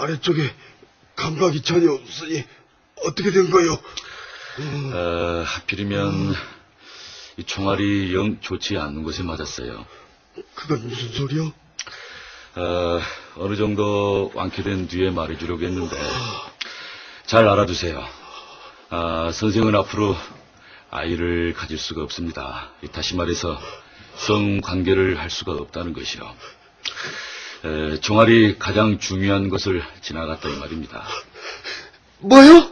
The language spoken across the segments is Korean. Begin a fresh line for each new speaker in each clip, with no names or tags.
아래쪽에 감각이 전혀 없으니 어떻게 된 거요?
어, 하필이면 이 총알이 영 좋지 않은 곳에 맞았어요.
그건 무슨 소리요?
어, 어느 정도 완쾌된 뒤에 말해주려고 했는데 잘 알아두세요. 아, 선생은 앞으로 아이를 가질 수가 없습니다. 이 다시 말해서 성관계를 할 수가 없다는 것이요. 에, 종알이 가장 중요한 것을 지나갔다 이 말입니다.
뭐요?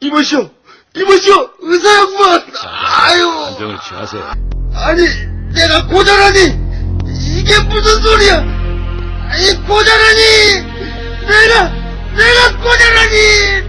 이보시오! 이보시오! 의사 양반! 아유!
안정을 취하세요.
아니, 내가 고자라니! 이게 무슨 소리야! 이 고자라니! 내가, 내가 고자라니!